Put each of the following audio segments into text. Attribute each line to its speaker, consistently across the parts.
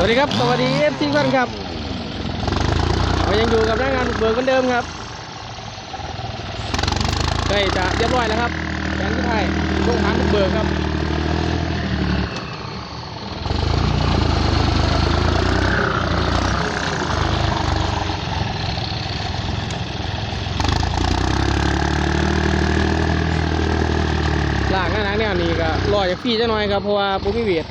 Speaker 1: สวัสดีครับสวัสดีเอฟซีทุกท่านครับเรายังอยู่กับหน้างานเบิกเหมือนเดิมครับใกล้จะเรียบร้อยแล้วครับแผนที่ไทยลงฐานบุกเบิกครับลากหน้านักแนวนี้ก็รอจากพี่จะหน่อยครับเพราะว่าผมมีเวท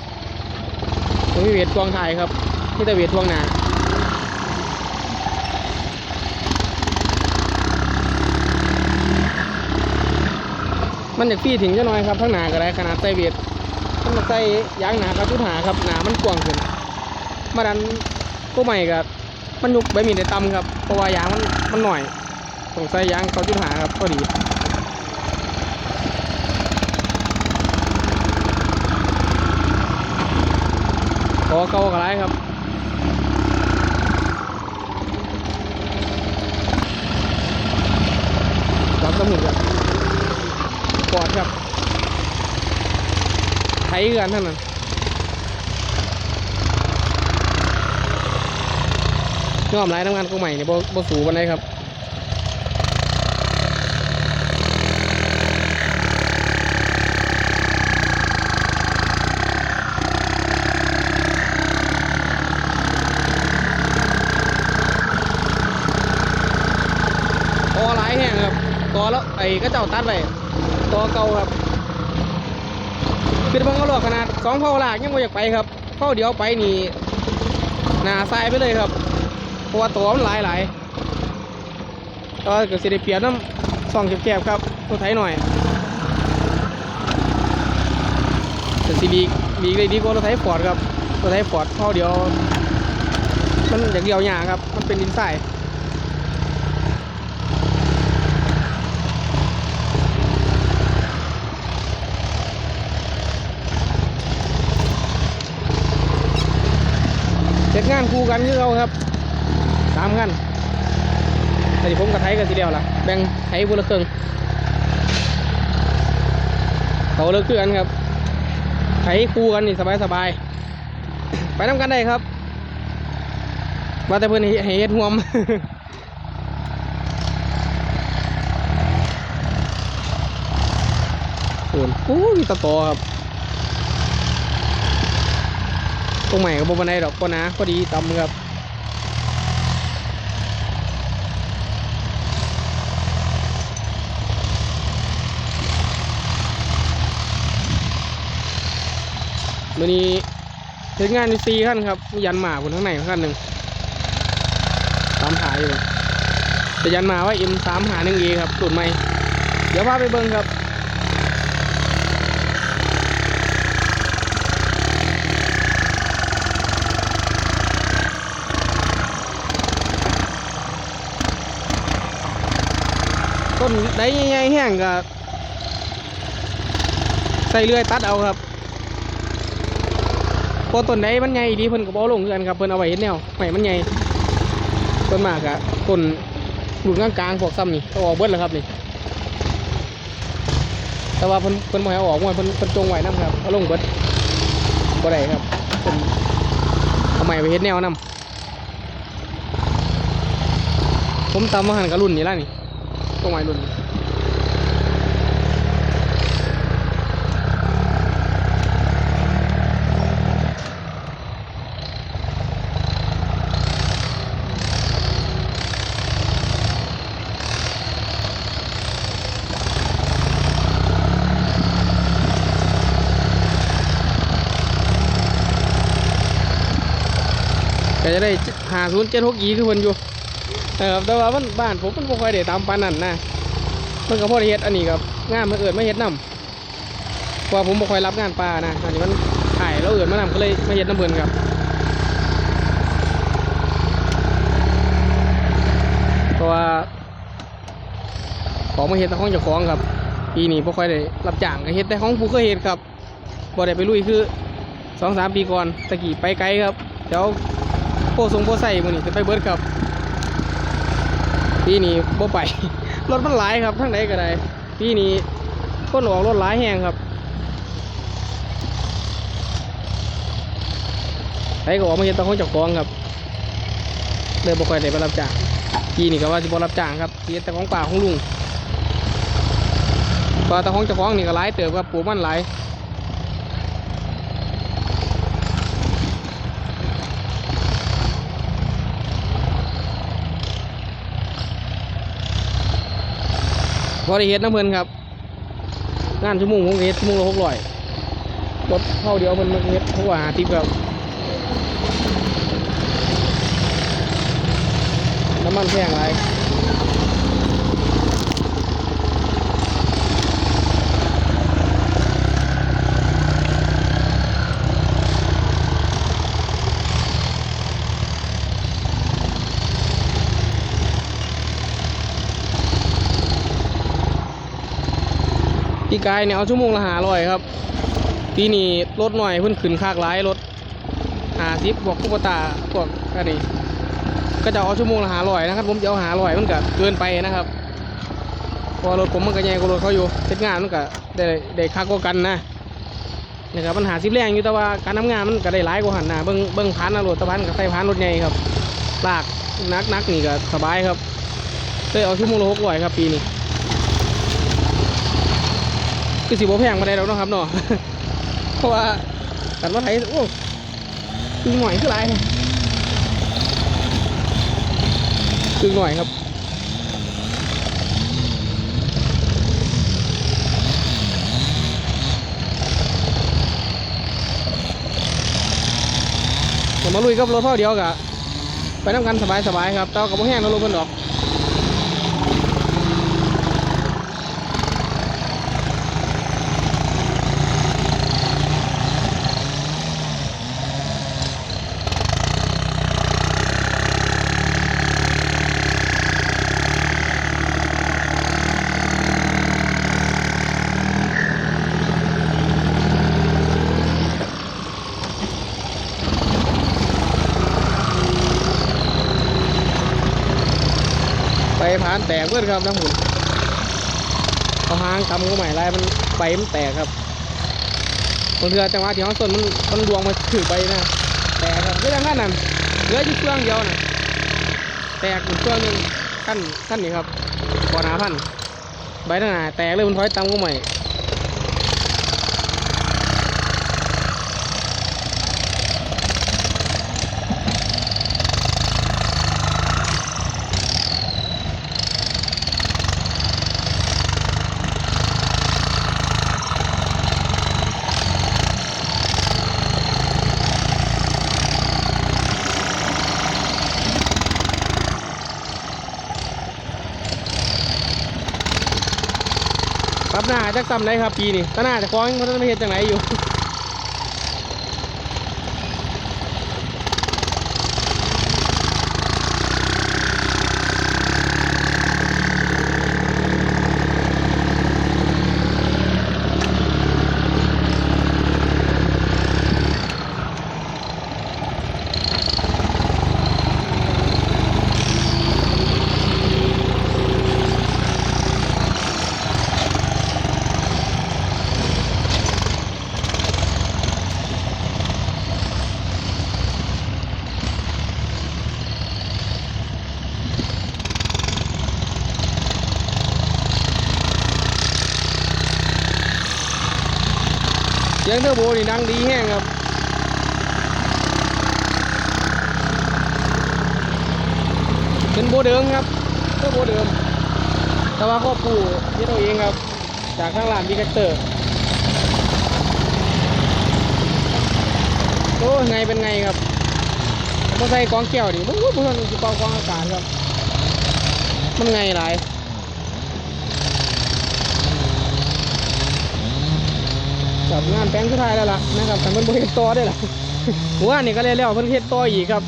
Speaker 1: ผมมีเวททวงไทายครับที่แต่เวททวงหนามันจากพี่ถึงจะหน่อยครับทั้งหนาก็ได้ขนาดใส่เวทมันใส่ยางหนากับชุดหาครับหนามันกว้างขึ้นมาดันก็ใหม่กับมันยุกใบมีดได้ต่ำครับเพราะว่ายางมันมันหน่อยต้องส่ยยางเขาชุดหาครับพอดี อเก่ากับไรครับรับสมุนครับปอดครับไถกันท่านนั้นยอมไรน้ำงานก็ใหม่เนี่ยบ่บ่สูบันไดครับ ตอหลายแห่งครับตอแล้ว ไอ้ก็เจ้าตัดไปตอเก่าครับคือเบิ่งเอาหลอกขนาดสองเผาหลากยังไม่อยากไปครับเผาเดียวไปนี่หนาทรายไปเลยครับเพราะว่าตัวมันหลายหลายก็เกิดสิได้เปรียบน้ำซองแคบๆครับตัวไทยหน่อยแต่สิบีกบีเลยดีกว่ารถไทยฟอร์ดครับรถไทยฟอร์ดเผาเดียว มันอย่างเดียวหยาครับ มันเป็นดินทราย เสร็จงานคู่กันคือเราครับสามกันแต่ที่ผมกับไทยกันทีเดียวล่ะแบ่งไทยบุละครึ่งเขาเลิกคือกันครับไทยคู่กันนี่สบายสบายไปน้ำกันได้ครับว่าแต่เพื่อนเฮ็ดห่วมโอ้โหมีตะตอครับ ตรงใหม่ก็บบันไดดอกก็นะพอดีตำครับวันนี้ถึงงานมีซีขั้นครับ ยันหมาบนข้างในขั้นหนึ่งตามหาอยู่จะยันหมาว่า M สามหาหนึ่งเอครับตุ่นใหม่ เดี๋ยวพาไปเบิ้งครับ ต้นได้ใหญ่ๆแห้งก็ใส่เลื่อยตัดเอาครับพอต้นใดมันใหญ่ดีเพิ่นก็บ่อลงคือกันครับเพิ่นเอาไว้เฮ็ดแนวใหม่มันใหญ่ต้นมากอะต้นหลุดกลางๆพวกซ้ำนี่เอาออกเบิดแล้วครับนี่แต่ว่าเพิ่นเพิ่นบ่ให้เอาออกมันเพิ่นเพิ่นจงไว้นํครับเอาลงเบิดบ่ได้ครับเพิ่นเอาใหม่ไปเฮ็ดแนวนํผมตำมาหันกับรุ่นนี้ล่ะนี่ ตรงไหนรุ่นก็จะได้หาศูนย์เจ็ดหกยีคือเพิ่นอยู่ เออแต่ว่ามันบ้านผมมันบ่ค่อยได้ตามปานนั้นนะมันก็พอเฮ็ดอันนี้ครับงานมันเอิดมาเฮ็ดน้ำเพราะว่าผมบ่ค่อยรับงานปลานะอันนี้มันถ่ายแล้วเอิดมานำก็เลยมาเฮ็ดน้ำเพิ่นครับเพราะว่าของมาเฮ็ดแต่ของเจ้าของครับปีนี้บ่ค่อยได้รับจ้างก็เฮ็ดแต่ของผู้เคยเฮ็ดครับบ่ได้ไปลุยคือสองสามปีก่อนตะกี้ไปไกลครับเดี๋ยวโพทรงโพใส่มือนี้จะไปเบิร์ดครับ ปีนี้บ่ไป รถมันหลายครับทั้งใดก็ได้ปีนี้คนออกรถหลายแหงครับไปก็ออกมาเฮ็ดแตะของเจ้าของครับเลยบ่ค่อยได้ไปรับจ้างปีนี้ก็ว่าสิบ่รับจ้างครับเฮ็ดแต่ของป่าของลุงเพราแตะของเจ้าของนี่ก็หลายเติบครับปลูกมันหลาย บริเฮ็ดน้ำเพลินครับ งานชั่วโมงผมก็เฮ็ดชั่วโมงละหกร้อยรถเท่าเดียวมันมาเฮ็ดเพราะว่าหาทิปครับน้ำมันแพงไร ปีกายเนี่ยเอาชั่วโมงละหาร้อยครับ ปีนี้รถหน่อยเพิ่นขึ้นคากหลายรถหาซิบพวกตุ๊กตาพวกอันนี้ก็จะเอาชั่วโมงละหาร้อยนะครับ ผมจะเอาหาร้อยมันก็เกินไปนะครับ พอรถผมมันก็ใหญ่กว่ารถเขาอยู่เฮ็ดงานมันก็ได้ได้คากว่ากันนะนะครับมันหาซิบแรงอยู่แต่ว่าการทำงานมันก็ได้หลายกว่าหันนะเบิ้งเบิ้งพันนะรถตะพันกับใส่พันรถใหญ่ครับลากนักนักนี่ก็สบายครับเลยเอาชั่วโมงละหกร้อยครับปีนี้ คือสิบ่แพงมาได้แล้วเนาะครับเนาะเพราะว่ากันว่าไทยโอ้คือหน่อยคือไรคือหน่อยครับเดี๋ยวมาลุยกับรถเท่าเดียวกะไปน้ำกันสบายๆครับแต่ากับแห้งนรถเพิ่นดอกานแตกเพื่อนครับน้ำหุ่นเอาหางกำก็ใหม่ไรมันใบมันแตกครับบางเทือจังหวะที่ห้องส่วนมันมันดวงมาถือใบนะแตกครับเรื่องขั้นนั้นเหลืออยู่เครื่องเดียวนะแตกอยู่เครื่องหนึงขั้นขั้นนี้ครับก่อนหาพันใบทั้งหนาแตกเลยมันถอยตามก็ใหม่ จักซ้ำได้ครับปีนี้ตาหน้าจะคล้องเขาจะไม่เห็นจังไหนอยู่ สียงเทอร์โบนี่ดังดีแห้งครับเป็นโบเดิมครับเทอร์โบเดิม แต่ว่าข้อปูที่เราเองครับ จากข้างหลังดีแคคเตอร์โอ้ไงเป็นไงครับมาใส่กองแก้วดิมันก็มันคือกองกองอากาศครับ มันไงหลาย กับงานแปลงสุดท้ายแล้วล่ะนะครับแต่มันบริเฮ็ดต่อได้ล่ะหัวนี่ก็เลยแล้วเพิ่นเฮ็ดต่ออีกครับ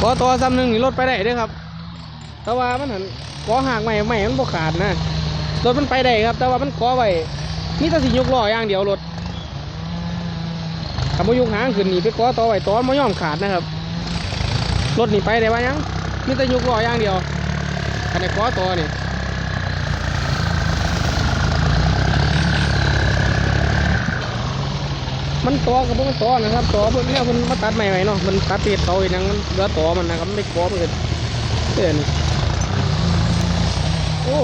Speaker 1: พอต่อซ้ำหนึ่งนี่รถไปได้ด้อครับ แต่ว่ามันหันกอห่างใหม่ใหม่มันบ่ขาดนะ รถมันไปได้ครับ แต่ว่ามันกอไว้มีแต่สิยกล้ออย่างเดียวรถขับมายุกหางขึ้นนี่ไปก้อต่อไว้ต่อไม่ยอมขาดนะครับ รถนี่ไปได้ว่ายังมีแต่ยุกล้ออย่างเดียวอันนี้ก้อต่อนี่มันตอกับมันตอนะครับตอเพื่อนเนี่ยมันมาตัดใหม่ไว้เนาะมันตัดเศษเสาเห็นยังมันเหลือตอมันนะครับไม่ก้อมันเลยเตือนโอ้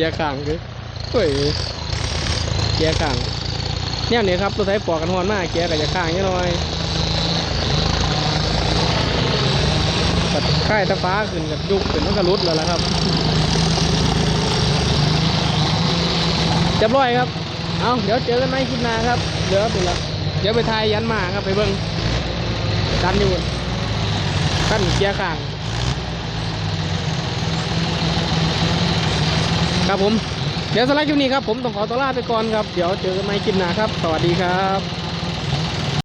Speaker 1: กียร์ข้างคือเฮ้ยเกียร์ข้างเนี่ยนี่ครับตัวไทยปอกกันหอนมากเกียร์ก็จะข้างนิดหน่อยปัดค่ายตะฟ้าขึ้นกับยุกขึ้นมันก็รุดแล้วล่ะครับเรียบร้อยครับ เอาเดี๋ยวเจอกันไหมคลิปหน้าครับ เดี๋ยวเป็นละเดี๋ยวไปทายยันมาครับไปเบิ้งดันอยู่ขั้นเกียร์ข้าง ครับผม เดี๋ยวสไลด์คลิปนี้ครับผมต้องขอตัวลาไปก่อนครับ เดี๋ยวเจอกันใหม่คลิปหน้าครับ สวัสดีครับ